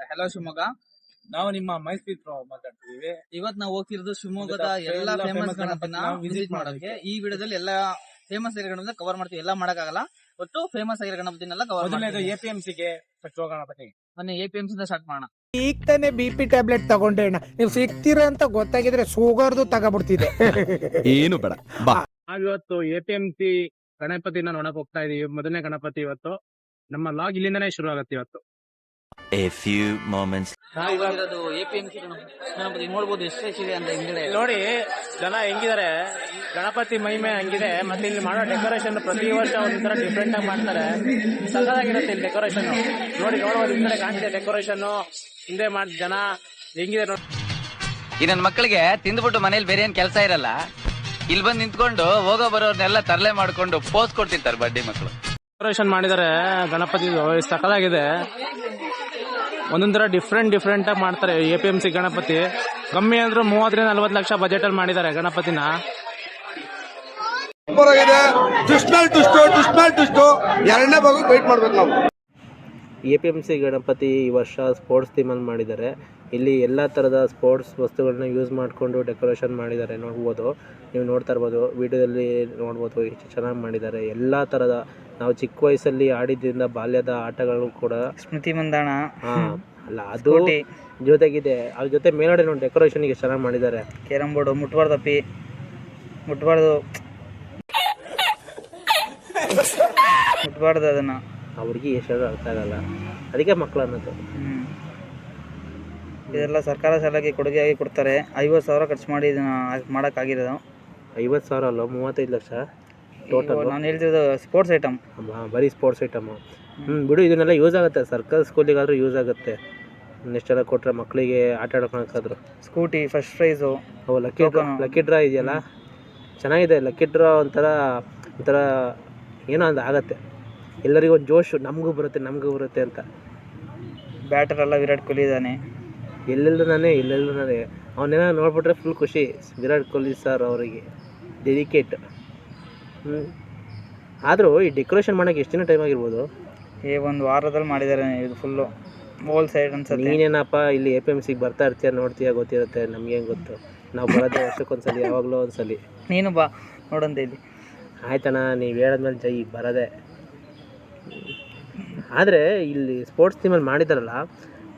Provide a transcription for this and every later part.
Hello Shivamogga. ನಾವು ನಿಮ್ಮ ಮೈಸೂರು ಮಾತಾಡ್ತಿದೀವಿ ಇವತ್ ನಾವು ಹೋಗ್ತಿರೋದು ಶಿವಮೊಗ್ಗದ ಎಲ್ಲಾ ಫೇಮಸ್ ಗಣಪತಿನ ವಿಸಿಟ್ ಮಾಡೋದಕ್ಕೆ. ಈ ವಿಡಿಯೋದಲ್ಲಿ ಎಲ್ಲಾ ಫೇಮಸ್ ಆಗಿರೋ ಗಣಪತಿ ಕವರ್ ಮಾಡ್ತೀವಿ. ಎಲ್ಲ ಮಾಡಕ್ಕಾಗಲ್ಲ. ಒಟ್ಟು ಫೇಮಸ್ ಆಗಿರೋ ಗಣಪತಿನೆಲ್ಲ ಕವರ್ ಮೊದಲನೇದು ಮಾಡ್ತೀವಿ. ಎ ಪಿ ಎಂ ಸಿಗೆ ಫಸ್ಟ್ ಎ ಪಿ ಎಂ ಇಂದ ಸ್ಟಾರ್ಟ್ ಮಾಡೋಣ. ಈಗ ತಾನೇ ಬಿ ಪಿ ಟ್ಯಾಬ್ಲೆಟ್ ತಗೊಂಡೆ ಅಣ್ಣ. ನೀವು ಸಿಗ್ತೀರಾ ಅಂತ ಗೊತ್ತಾಗಿದ್ರೆ ಶುಗರ್ದು ತಗೋಬಿಡ್ತಿದೆ ಏನು ಬೇಡ. ಬಾ. ನಾವಿವತ್ತು ಎ ಪಿ ಎಂ ಸಿ ಗಣಪತಿನ ನೋಡಕ್ ಹೋಗ್ತಾ ಇದೀವಿ. ಮೊದಲನೇ ಗಣಪತಿ ಇವತ್ತು. ನಮ್ಮ ಲಾಗ್ ಇಲ್ಲಿಂದನೇ ಶುರು ಆಗತ್ತೆ ಇವತ್ತು. A few ಮೊಮೆಂಟ್ಸ್ ನಾವು ಇವಾಗಿರೋದು A P M C Ganapati ನೋಡ್ಬೋದು ಅಂತ ಹಿಂದ್ಗಡೆ. ನೋಡಿ ಜನ ಹೆಂಗಿದ್ದಾರೆ ಗಣಪತಿ ಮಹಿಮೆ ಹಂಗಿದೆ ಮತ್ತೆ ಇಲ್ಲಿ ಮಾಡೋ ಡೆಕೋರೇಷನ್ ಪ್ರತಿ ವರ್ಷ ಒಂಥರ ಡಿಫ್ರೆಂಟ್ ಆಗಿ ಮಾಡ್ತಾರೆ. ಸಕ್ಕದಾಗಿರುತ್ತೆ ಇಲ್ಲಿ ಡೆಕೋರೇಷನ್ ನೋಡಿ ನೋಡ್ಬೋದು ಹಿಂದೆ ಕಾಣ್ತಿದೆ ಡೆಕೋರೇಷನ್ ಹಿಂದೆ ಮಾಡಿ ಜನ ಹೆಂಗಿದೆ ನೋಡಿ. ಈ ನನ್ ಮಕ್ಕಳಿಗೆ ತಿಂದ್ಬಿಟ್ಟು ಮನೇಲಿ ಬೇರೆ ಏನ್ ಕೆಲಸ ಇರಲ್ಲ. ಇಲ್ಲಿ ಬಂದು ನಿಂತ್ಕೊಂಡು ಹೋಗೋ ಬರೋರ್ನೆಲ್ಲ ತರಲೆ ಮಾಡ್ಕೊಂಡು ಪೋಸ್ ಕೊಡ್ತಿರ್ತಾರೆ ಬಡ್ಡಿ ಮಕ್ಕಳು ಡೆಕೋರೇಷನ್ ಮಾಡಿದ್ದಾರೆ ಗಣಪತಿ ಸಕ್ಕದಾಗಿದೆ ಒಂದೊಂದ್ ತರ ಡಿಫ್ರೆಂಟ್ ಡಿಫ್ರೆಂಟ್ ಆಗಿ ಮಾಡ್ತಾರೆ. A P M C Ganapati. ಕಮ್ಮಿ ಅಂದ್ರೆ ಮೂವತ್ತರಿಂದ ನಲವತ್ತು ಲಕ್ಷ ಬಜೆಟ್ ಅಲ್ಲಿ ಮಾಡಿದ್ದಾರೆ ಗಣಪತಿನ. ಎರಡನೇ ಭಾಗಕ್ಕೆ ವೆಯ್ಟ್ ಮಾಡ್ಬೇಕು ನಾವು. A P M C Ganapati ಈ ವರ್ಷ ಸ್ಪೋರ್ಟ್ಸ್ ಥೀಮ್ ಅಲ್ಲಿ ಮಾಡಿದ್ದಾರೆ. ಇಲ್ಲಿ ಎಲ್ಲ ತರದ ಸ್ಪೋರ್ಟ್ಸ್ ವಸ್ತುಗಳನ್ನ ಯೂಸ್ ಮಾಡಿಕೊಂಡು ಡೆಕೋರೇಷನ್ ಮಾಡಿದ್ದಾರೆ. ನೋಡ್ಬೋದು. ನೀವು ನೋಡ್ತಾ ಇರ್ಬೋದು. ವಿಡಿಯೋದಲ್ಲಿ ನೋಡ್ಬೋದು. ಎಷ್ಟು ಚೆನ್ನಾಗಿ ಮಾಡಿದ್ದಾರೆ. ಎಲ್ಲ ಥರದ ನಾವು ಚಿಕ್ಕ ವಯಸ್ಸಲ್ಲಿ ಆಡಿದ್ರಿಂದ ಬಾಲ್ಯದ ಆಟಗಳು ಕೂಡ ಸ್ಮೃತಿ ಮಂದಾಣ. ಹಾಂ ಅಲ್ಲ ಅದು ಜೊತೆಗಿದೆ. ಅದ್ರ ಜೊತೆ ಮೇಲ್ಗಡೆ ನೋಡಿ ಡೆಕೋರೇಷನ್ಗೆ ಚೆನ್ನಾಗಿ ಮಾಡಿದ್ದಾರೆ. Carrom board ಮುಟ್ಬಾರ್ದಪ್ಪಿ ಮುಟ್ಬಾರ್ದು. ಮುಟ್ಬಾರ್ದು ಅದನ್ನ. ಅವ್ರಿಗೆ ಎಷ್ಟು ಅರ್ಥ ಆಗಲ್ಲ. ಅದಕ್ಕೆ ಮಕ್ಕಳು ಅನ್ನೋದು. ಹ್ಮ್. ಇದೆಲ್ಲ ಸರ್ಕಾರ ಸಲಹೆ ಕೊಡುಗೆಯಾಗಿ ಕೊಡ್ತಾರೆ. ಐವತ್ತು ಸಾವಿರ ಖರ್ಚು ಮಾಡಿ ಇದನ್ನ ಮಾಡೋಕ್ಕಾಗಿರೋದು. ಐವತ್ತು ಸಾವಿರ ಅಲ್ಲ ಮೂವತ್ತೈದು ಲಕ್ಷ? ಟೋಟಲ್ ನಾನು ಹೇಳ್ತಿರೋದು ಸ್ಪೋರ್ಟ್ಸ್ ಐಟಮ್ ಅಮ್ಮ, ಬರೀ ಸ್ಪೋರ್ಟ್ಸ್ ಐಟಮು ಹ್ಞೂ ಬಿಡು ಇದನ್ನೆಲ್ಲ ಯೂಸ್ ಆಗುತ್ತೆ. ಸರ್ಕಲ್ ಸ್ಕೂಲಿಗಾದರೂ ಯೂಸ್ ಆಗುತ್ತೆ. ಇಷ್ಟೆಲ್ಲ ಕೊಟ್ಟರೆ ಮಕ್ಕಳಿಗೆ ಆಟ ಆಡ್ಕೊಳಕ್ಕಾದ್ರು. ಸ್ಕೂಟಿ ಫಸ್ಟ್ ಪ್ರೈಸು ಅವು ಲಕ್ಕಿ ಡ್ರಾ ಲಕ್ಕಿ ಡ್ರಾ ಇದೆಯಲ್ಲ? ಚೆನ್ನಾಗಿದೆ ಲಕ್ಕಿ ಡ್ರಾ ಒಂಥರ ಒಂಥರ ಏನೋ ಒಂದು ಆಗುತ್ತೆ. ಎಲ್ಲರಿಗೂ ಒಂದು ಜೋಶು ನಮಗೂ ಬರುತ್ತೆ ನಮಗೂ ಬರುತ್ತೆ ಅಂತ. ಬ್ಯಾಟರ್ ಎಲ್ಲ ವಿರಾಟ್ ಕೊಹ್ಲಿ ಇದ್ದಾನೆ. ಎಲ್ಲೆಲ್ಲೂ ನಾನೇ ಎಲ್ಲೆಲ್ಲೂ ನಾನೇ ಅವನ್ನೇನೋ ನೋಡ್ಬಿಟ್ರೆ ಫುಲ್ ಖುಷಿ. ವಿರಾಟ್ ಕೊಹ್ಲಿ ಸರ್ ಅವರಿಗೆ. ಡೆಡಿಕೇಟ್ ಹ್ಞೂ ಆದರೂ ಈ ಡೆಕೋರೇಷನ್ ಮಾಡೋಕೆ ಎಷ್ಟು ದಿನ ಟೈಮ್ ಆಗಿರ್ಬೋದು? ಏ ಒಂದು ವಾರದಲ್ಲಿ ಮಾಡಿದ್ದಾರೆ ಇದು ಫುಲ್ಲು ಹೋಲ್ ಸೈಡ್ ಅನ್ಸುತ್ತೆ. ನೀನೇನಪ್ಪ ಇಲ್ಲಿ ಎ ಪಿ ಎಂ ಸಿಗೆ ಬರ್ತಾ ಇರ್ತೀಯ ನೋಡ್ತೀಯ ಗೊತ್ತಿರುತ್ತೆ ನಮ್ಗೇನು ಗೊತ್ತು? ನಾವು ಬರೋದೇ ವರ್ಷಕ್ಕೊಂದ್ಸಲಿ ಯಾವಾಗಲೂ ಒಂದ್ಸಲಿ. ನೀನು ಬಾ ನೋಡಂತ ಇಲ್ಲಿ ಆಯ್ತಣ್ಣ ನೀವು ಹೇಳಿದ್ಮೇಲೆ ಜೈ ಬರೋದೆ. ಆದರೆ ಇಲ್ಲಿ ಸ್ಪೋರ್ಟ್ಸ್ ಟೀಮಲ್ಲಿ ಮಾಡಿದಾರಲ್ಲ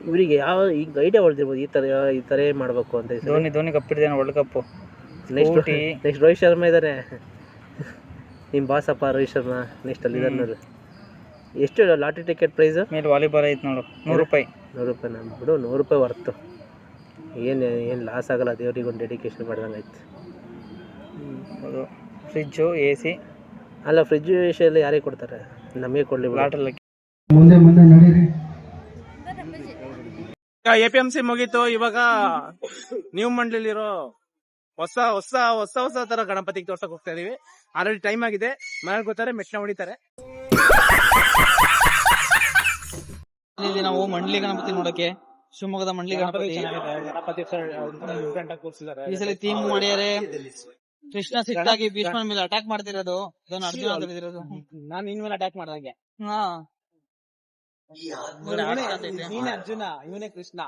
ಇವರಿಗೆ ಯಾವ ಈಗ ಐಡಿಯಾ ಹೊಳ್ದಿರ್ಬೋದು ಈ ಥರ ಈ ಥರ ಮಾಡಬೇಕು ಅಂತ Dhoni Dhoni ಕಪ್ಪಿಡ್ದೇನೆ world cup next. Next Rohit Sharma ಇದ್ದಾನೆ ನಿಮ್ಮ ಬಾಸಪ್ಪ ರೋಹಿತ್ ಶರ್ಮಾ ನೆಕ್ಸ್ಟ್ ಅಲ್ಲಿ ಇದ್ದಾರೆ ಎಷ್ಟು ಲಾಟ್ರಿ ಟಿಕೆಟ್ ಪ್ರೈಸ್ ಮೇಲೆ ವಾಲಿಬಾಲ್ ಐತೆ ನೋಡು ನೂರು ರೂಪಾಯಿ. ನೂರು ರೂಪಾಯಿ ನಾನು ಬಿಡು ನೂರು ರೂಪಾಯಿ ಹೊರ್ತು ಏನು ಏನು ಲಾಸ್ ಆಗಲ್ಲ ದೇವ್ರಿಗೆ ಒಂದು ಡೆಡಿಕೇಶನ್ ಮಾಡ್ದಂಗೆ ಆಯ್ತು. ಅದು ಫ್ರಿಜ್ಜು ಎ ಸಿ ಅಲ್ಲ ಫ್ರಿಜ್ ವಿಷಯದಲ್ಲಿ ಯಾರಿಗೆ ಕೊಡ್ತಾರೆ? ನಮಗೆ ಕೊಡಲಿ ಲಾಟ್ರಲ್ಲಿ ಎ ಪಿ ಎಂ ಸಿ ಮುಗೀತು ಇವಾಗ ನ್ಯೂ ಮಂಡ್ಲಿಲಿರೋ ಹೊಸ ಹೊಸ ಹೊಸ ಹೊಸ ತರ ಗಣಪತಿಗೆ ತೋರ್ಸಕ್ ಹೋಗ್ತಾ ಇದೀವಿ. ಆಲ್ರೆಡಿ ಟೈಮ್ ಆಗಿದೆ. ಮನೇಲಿ ಗೊತ್ತಾರೆ ಮೆಟ್ನ ಹೊಡಿತಾರೆ. ಇಲ್ಲಿ ನಾವು ಮಂಡ್ಲಿ ಗಣಪತಿ ನೋಡಕ್ಕೆ ಶಿವಮೊಗ್ಗದ ಮಂಡ್ಲಿ ಗಣಪತಿ ಈ ಸಲ ಥೀಮ್ ಮಾಡ್ಯಾರೆ ಕೃಷ್ಣ ಸಿಟ್ಟಾಗಿ ಭೀಷ್ಮನ ಮೇಲೆ ಅಟ್ಯಾಕ್ ಮಾಡ್ತಿರೋದು. ಅದನ್ನ ಅರ್ಜುನ ಅಂತ ಬಿದ್ದಿರೋದು ನಾನು ಇನ್ಮೇಲೆ ಅಟ್ಯಾಕ್ ಮಾಡ್ದಂಗೆ. ಹಾ. ನೀನೇ ಅರ್ಜುನ ಇವನೇ ಕೃಷ್ಣ.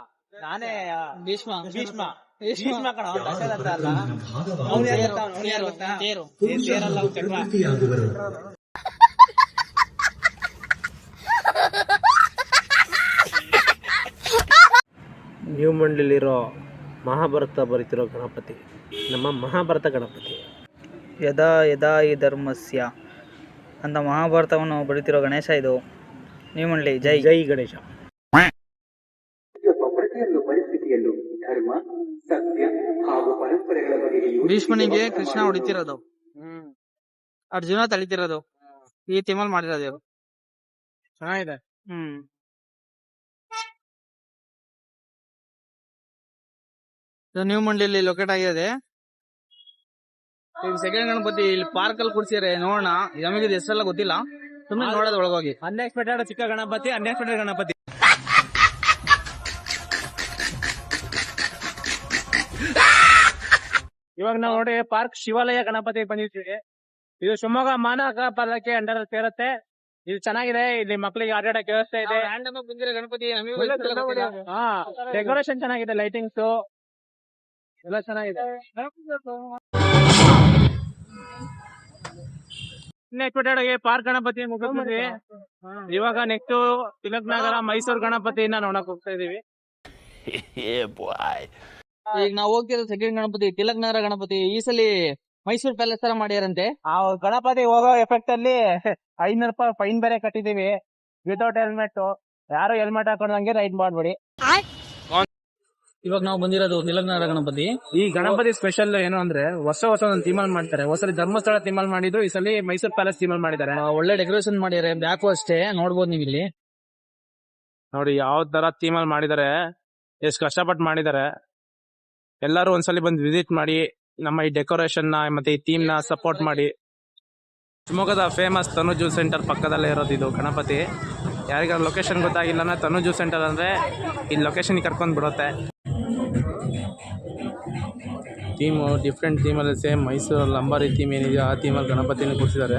ನಾನೇ ಭೀಷ್ಮ. ಭೀಷ್ಮ. ಭೀಷ್ಮ. ಭೀಷ್ಮ ಕಣ ದಶರಥ ಅಲ್ಲ. ಅವ್ನು ಅವ್ನು ಯಾರು ತೇರು, ಗೊತ್ತಾ? ಅವ್ನು ಯಾರು ಗೊತ್ತಾ? ತೇರು. ತೇರಲ್ಲ, ಅವ್ನು ಚಕ್ರ. ನ್ಯೂ ಮಹಾಭಾರತ ಬರೀತಿರೋ ಗಣಪತಿ ನಮ್ಮ ಮಹಾಭಾರತ ಗಣಪತಿ. ಯದಾ ಯದಾ ಈ ಧರ್ಮಸ್ಯ ಅಂತ ಮಹಾಭಾರತವನ್ನು ಬರೀತಿರೋ ಗಣೇಶ ಇದು. ನ್ಯೂ ಮಂಡ್ಲಿ ಜೈ. ಜೈ ಗಣೇಶ. ಭೀಷ್ಮನಿಗೆ ಕೃಷ್ಣ ಹೊಡಿತಿರೋದು. ಅರ್ಜುನ ತಳಿತಿರೋದು. ಈ ತಿಮಲ್ ಮಾಡಿರೋದು ಇವ್ರು. ಚೆನ್ನಾಗಿದೆ. ಹ್ಮ್. ನ್ಯೂ ಮಂಡ್ಲಿಯಲ್ಲಿ ಲೊಕೇಟ್ ಆಗಿದೆ. ಈಗ ಸೆಕೆಂಡ್ ಗಣಪತಿ ಇಲ್ಲಿ ಪಾರ್ಕ್ ಅಲ್ಲಿ ಕುಡ್ಸಿದ್ರೆ ನೋಡೋಣ. ನಮಗೆ ಹೆಸರೆಲ್ಲ ಗೊತ್ತಿಲ್ಲ. ಸುಮ್ಮನೆ ನೋಡೋದು ಒಳಗೋಗಿ. ಅನ್ಎಕ್ಸ್ಪೆಕ್ಟೆಡ್ ಚಿಕ್ಕ ಗಣಪತಿ ಅನ್ಎಕ್ಸ್ಪೆಕ್ಟೆಡ್ ಗಣಪತಿ. ಇವಾಗ ನಾವು ನೋಡಿ ಪಾರ್ಕ್ ಶಿವಾಲಯ ಗಣಪತಿ ಬಂದಿರ್ತೀವಿ. ಇದು ಶಿವಮೊಗ್ಗ ಮಾನಕ ಪಾಲಕ್ಕೆ ಅಂಡರ್ ಸೇರುತ್ತೆ. ಇದು ಚೆನ್ನಾಗಿದೆ. ಇಲ್ಲಿ ಮಕ್ಕಳಿಗೆ ಆಟಾಡಕ್ ವ್ಯವಸ್ಥೆ ಇದೆ. ಗಣಪತಿ ಹಾ ಡೆಕೋರೇಷನ್ ಚೆನ್ನಾಗಿದೆ ಲೈಟಿಂಗ್ಸ್ ಎಲ್ಲ ಚೆನ್ನಾಗಿದೆ. ನೆಕ್ಸ್ಟ್ ಪಾರ್ಕ್ ಗಣಪತಿ ಮುಗಿದ್ವಿ ಇವಾಗ ನೆಕ್ಸ್ಟ್ ತಿಲಕ್ ನಗರ ಮೈಸೂರು ಗಣಪತಿನ ನೋಡಕ್ ಹೋಗ್ತಾ ಇದೀವಿ. ಈಗ ನಾವು ಹೋಗ್ತಿರೋ ಸೆಕೆಂಡ್ ಗಣಪತಿ ತಿಲಕ್ ನಗರ ಗಣಪತಿ ಈ ಸಲ ಮೈಸೂರ್ ಪ್ಯಾಲೇಸ್ ತರ ಮಾಡ್ಯಾರಂತೆ ಆ ಗಣಪತಿ ಹೋಗೋ ಎಫೆಕ್ಟ್ ಅಲ್ಲಿ ಐನೂರು ರೂಪಾಯಿ ಫೈನ್ ಬೇರೆ ಕಟ್ಟಿದೀವಿ. ವಿತೌಟ್ ಹೆಲ್ಮೆಟ್ ಯಾರು ಹೆಲ್ಮೆಟ್ ಹಾಕೊಂಡಂಗೆ ರೈಡ್ ಮಾಡ್ಬೇಡಿ. ಇವಾಗ ನಾವು ಬಂದಿರೋದು ತಿಲಕ್ ನಗರ ಗಣಪತಿ. ಈ ಗಣಪತಿ ಸ್ಪೆಷಲ್ ಏನು ಅಂದ್ರೆ ಹೊಸ ಹೊಸ ಒಂದು ತಿಮಾಲ್ ಮಾಡ್ತಾರೆ. ಹೊಸಲಿ ಧರ್ಮಸ್ಥಳ ತಿಮಾಲ್ ಮಾಡಿದ್ರು ಈ ಸಲ ಮೈಸೂರು ಪ್ಯಾಲೇಸ್ ತಿಮಾಲ್ ಮಾಡಿದ್ದಾರೆ. ಆ, ಒಳ್ಳೆ ಡೆಕೋರೇಷನ್ ಮಾಡ್ಯಾರೆ ಬ್ಯಾಕು ಅಷ್ಟೇ ನೋಡ್ಬೋದು ನೀವು ಇಲ್ಲಿ. ನೋಡಿ ಯಾವ ತರ ಥೀಮಲ್ ಮಾಡಿದ್ದಾರೆ ಎಷ್ಟು ಕಷ್ಟಪಟ್ಟು ಮಾಡಿದ್ದಾರೆ. ಎಲ್ಲರೂ ಒಂದ್ಸಲಿ ಬಂದು ವಿಸಿಟ್ ಮಾಡಿ ನಮ್ಮ ಈ ಡೆಕೋರೇಷನ್ನ ಮತ್ತೆ ಈ ಥೀಮ್ನ ಸಪೋರ್ಟ್ ಮಾಡಿ. ಶಿವಮೊಗ್ಗದ ಫೇಮಸ್ ತನುಜು ಸೆಂಟರ್ ಪಕ್ಕದಲ್ಲೇ ಇರೋದು ಇದು ಗಣಪತಿ. ಯಾರಿಗಾರ ಲೊಕೇಶನ್ ಗೊತ್ತಾಗಿಲ್ಲ ಅಂದ್ರೆ ತನುಜು ಸೆಂಟರ್ ಅಂದ್ರೆ ಈ ಲೊಕೇಶನ್ ಕರ್ಕೊಂಡ್ ಬಿಡುತ್ತೆ. ಥೀಮು ಡಿಫ್ರೆಂಟ್ ಥೀಮಲ್ಲಿ ಸೇಮ್ ಮೈಸೂರಲ್ಲಿ ಅಂಬಾರಿ ಥೀಮ್ ಏನಿದೆ ಆ ಥೀಮಲ್ಲಿ ಗಣಪತಿನ ಕೂರಿಸಿದ್ದಾರೆ.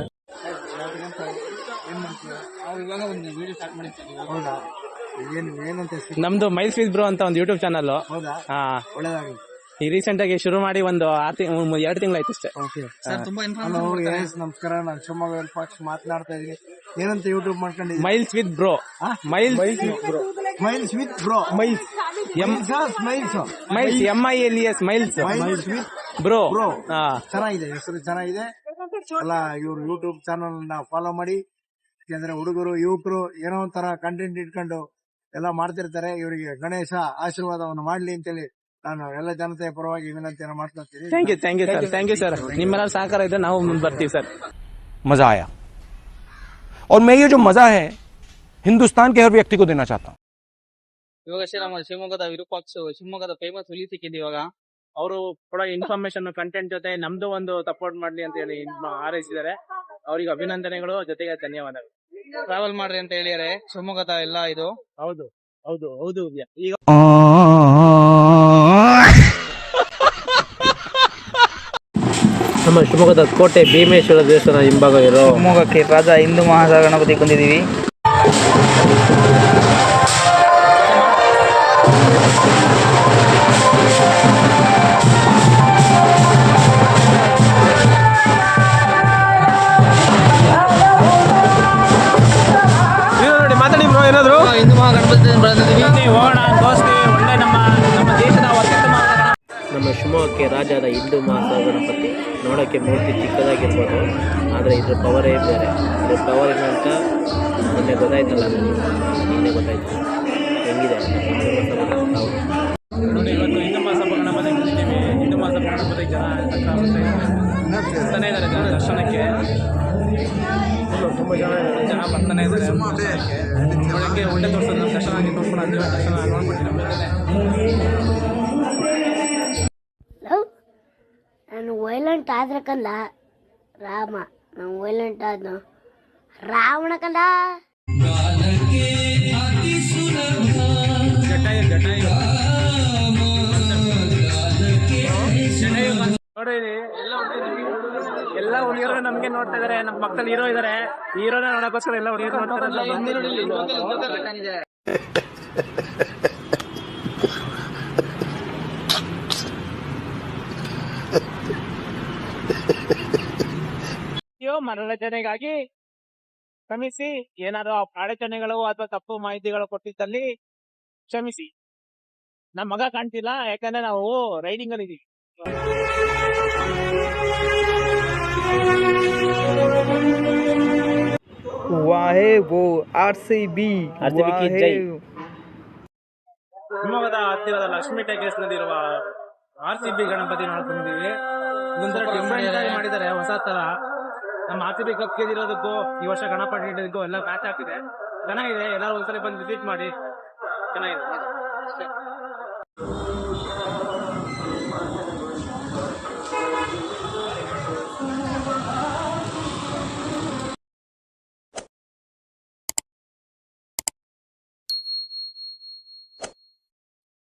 ನಮ್ದು ಮೈಸ್ ಬ್ರೋ ಅಂತ ಒಂದು ಯೂಟ್ಯೂಬ್ ಚಾನಲ್ ಹಾ. ಈ ರೀಸೆಂಟ್ ಆಗಿ ಶುರು ಮಾಡಿ ಒಂದು ಆರು ತಿಂಗ್ ಎರಡು ತಿಂಗಳಾಯ್ತು ಅಷ್ಟೇ. ಸರ್ ತುಂಬಾ ಹಲೋ ನಮಸ್ಕಾರ ನಾನು ಶಿವಮೊಗ್ಗ ಪಕ್ಷ ಮಾತನಾಡ್ತಾ ಇದೀನಿ ಏನಂತ ಯೂಟ್ಯೂಬ್ ಮಾಡ್ಕೊಂಡಿದ್ದೀನಿ miles with bro miles miles with bro miles M smiles miles M I L S miles miles with bro Bro. ಹಾ. ಚೆನ್ನಾಗಿದೆ ಹೆಸರು ಚೆನ್ನಾಗಿದೆ. ಅಲ್ಲ ಇವ್ರು ಯೂಟ್ಯೂಬ್ ಚಾನಲ್ನ ಫಾಲೋ ಮಾಡಿ. ಯಾಕಂದ್ರೆ ಹುಡುಗರು ಯುವಕರು ಏನೋ ಒಂಥರ ಕಂಟೆಂಟ್ ಇಟ್ಕೊಂಡು ಎಲ್ಲ ಮಾಡ್ತಿರ್ತಾರೆ. ಇವರಿಗೆ ಗಣೇಶ ಆಶೀರ್ವಾದವನ್ನು ಮಾಡ್ಲಿ ಅಂತೇಳಿ ನಾನು ಎಲ್ಲ ಜನತೆಯ ಪರವಾಗಿ ವಿನಂತಿಯನ್ನು ಮಾಡ್ಕೊಳ್ತೀನಿ thank you thank you sir thank you sir ನಿಮ್ಮೆಲ್ಲ ಸಹಕಾರ ಇದ್ರೆ ನಾವು ಮುಂದೆ ಬರ್ತೀವಿ ಸರ್ मज़ा आया और मैं ये जो मज़ा है हिंदुस्तान के हर व्यक्ति को देना चाहता हूँ ಇವಾಗ ಅಷ್ಟೇ ನಮ್ಮ ಶಿವಮೊಗ್ಗದ ವಿರೂಪಾಕ್ಷ ಶಿವಮೊಗ್ಗದ ಫೇಮಸ್ ಹುಲಿ ಸಿಕ್ಕಿದೆ ಇವಾಗ ಅವರು ಕೊಡೋ ಇನ್ಫಾರ್ಮೇಶನ್ ಕಂಟೆಂಟ್ ಜೊತೆ ನಮ್ದು ಒಂದು ಸಪೋರ್ಟ್ ಮಾಡ್ಲಿ ಅಂತ ಹೇಳಿ ಹಾರೈಸಿದ್ದಾರೆ ಅವರಿಗೆ ಅಭಿನಂದನೆಗಳು ಜೊತೆಗೆ ಧನ್ಯವಾದಗಳು ಟ್ರಾವೆಲ್ ಮಾಡ್ರಿ ಅಂತ ಹೇಳಿದಾರೆ ಶಿವಮೊಗ್ಗದ ಎಲ್ಲ ಇದು ಹೌದು ಹೌದು ಹೌದು ಈಗ ನಮ್ಮ ಶಿವಮೊಗ್ಗದ ಕೋಟೆ ಭೀಮೇಶ್ವರ ದೇವಸ್ಥಾನ ಹಿಂಭಾಗ ಇರೋ ಶಿವಮೊಗ್ಗಕ್ಕೆ ರಾಜ ಹಿಂದೂ ಮಹಾಸಾಗರ ಗಣಪತಿ ಕುಂದಿದ್ದೀವಿ. ನೋಡಿ ಮಾತಾಡಿ ಬ್ರೋ ಏನಾದ್ರು? ಹಿಂದೂ ಮಹಾಗಣಪತಿ ಬಂದಿದೀವಿ ಹೋಗೋಣ ತೋರಿಸ್ತೀವಿ ಒಳ್ಳೆ ನಮ್ಮ ನಮ್ಮ ದೇಶದ ಅತ್ಯುತ್ತಮವಾದ ನಮ್ಮ ಶಿವಮೊಗ್ಗಕ್ಕೆ ರಾಜಾದ ಹಿಂದೂ ಗಣಪತಿ ನೋಡೋಕ್ಕೆ ಮೂರ್ತಿ ಚಿಕ್ಕದಾಗಿರ್ಬೋದು ಆದರೆ ಇದ್ರ ಪವರೇ ಬೇರೆ. ಇದ್ರ ಪವರ್ ಏನು ಅಂತ ಮೊನ್ನೆ ಗೊತ್ತಾಯ್ತಲ್ಲ ನಿನ್ನೆ ಗೊತ್ತಾಯ್ತು. ಹೆಂಗಿದೆ? ಅಂತ ನಮ್ಮ ಶಿವಮೊಗ್ಗ ತಾವು ನೋಡಿ ಇವತ್ತು ಹಿಂದೂ ಮಹಾಸಭಾ ಗಣಪತಿ ಬಂದಿದ್ದೀವಿ. ಹಿಂದೂ ಮಹಾಸಭಾ ಗಣಪತಿ ಜನ ಬರ್ತಾನೆ ಇದ್ದಾರೆ ಜನ ದರ್ಶನಕ್ಕೆ. ತುಂಬ ಜನ ಜನ ಬರ್ತಾನೆ ಇದ್ದಾರೆ. ನೋಡೋಕ್ಕೆ ಒಳ್ಳೆ ತೋರಿಸೋದು ದರ್ಶನ ಆಗಿ ನೋಡ್ಕೊಂಡು ಅಂತೀವಿ ದರ್ಶನ ನೋಡ್ಬಿಟ್ಟು ಆದ್ರೆ ಕಂದ? ರಾಮ ನಮ್ ವೈಲೆಂಟ್ ಆದ್ನು? ನೋಡಿ ಇಲ್ಲಿ ಎಲ್ಲ ಹುಡುಗಿಯರು ನಮ್ಗೆ ನೋಡ್ತಾ ಇದಾರೆ. ನಮ್ಮ ಪಕ್ಕದಲ್ಲಿ ಹೀರೋ ಇದಾರೆ. ಹೀರೋನ ನೋಡಕ್ಕೋಸ್ಕರ ಎಲ್ಲ ಹುಡುಗಿಯರು ನೋಡ್ತಾ ಮನರಂಜನೆಗಾಗಿ ಕ್ಷಮಿಸಿ. ಏನಾದ್ರು ಅಡಚಣೆಗಳು ಅಥವಾ ತಪ್ಪು ಮಾಹಿತಿಗಳು ಕೊಟ್ಟಿದ್ದಲ್ಲಿ ಕ್ಷಮಿಸಿ. ನಮ್ಮ ಮಗ ಕಾಣ್ತಿಲ್ಲ ಯಾಕಂದ್ರೆ ನಾವು ರೈಡಿಂಗ್ ಅಲ್ಲಿ ಇದೀವಿ ವಾಹೇ ವೋ ಆರ್ ಸಿ ಬಿ RCB ಗೆ ಜೈ. ಶಿವಮೊಗ್ಗದ ಹತ್ತಿರದ ಲಕ್ಷ್ಮೀ ಟೇಕೇಸ್ನಲ್ಲಿ ಇರುವ ಆರ್ ಸಿ ಬಿ ಗಣಪತಿ ನೋಡ್ಕೊಂಡಿದೀವಿ ಇದೊಂಥರ ಡಿಫ್ರೆಂಟ್ ಆಗಿ ಮಾಡಿದ್ದಾರೆ ಹೊಸ ತರ ನಮ್ಮ ಆರ್ ಸಿ ಬಿ ಕಪ್ ಗೆದ್ದಿರೋದಕ್ಕೂ ಈ ವರ್ಷ ಗಣಪತಿ ಇಡೋದಕ್ಕೂ ಎಲ್ಲ ಮ್ಯಾಚ್ ಆಗ್ತಿದೆ. ಚೆನ್ನಾಗಿದೆ. ಎಲ್ಲರೂ ಒಂದ್ಸಲ ಬಂದು ವಿಸಿಟ್ ಮಾಡಿ. ಚೆನ್ನಾಗಿದೆ.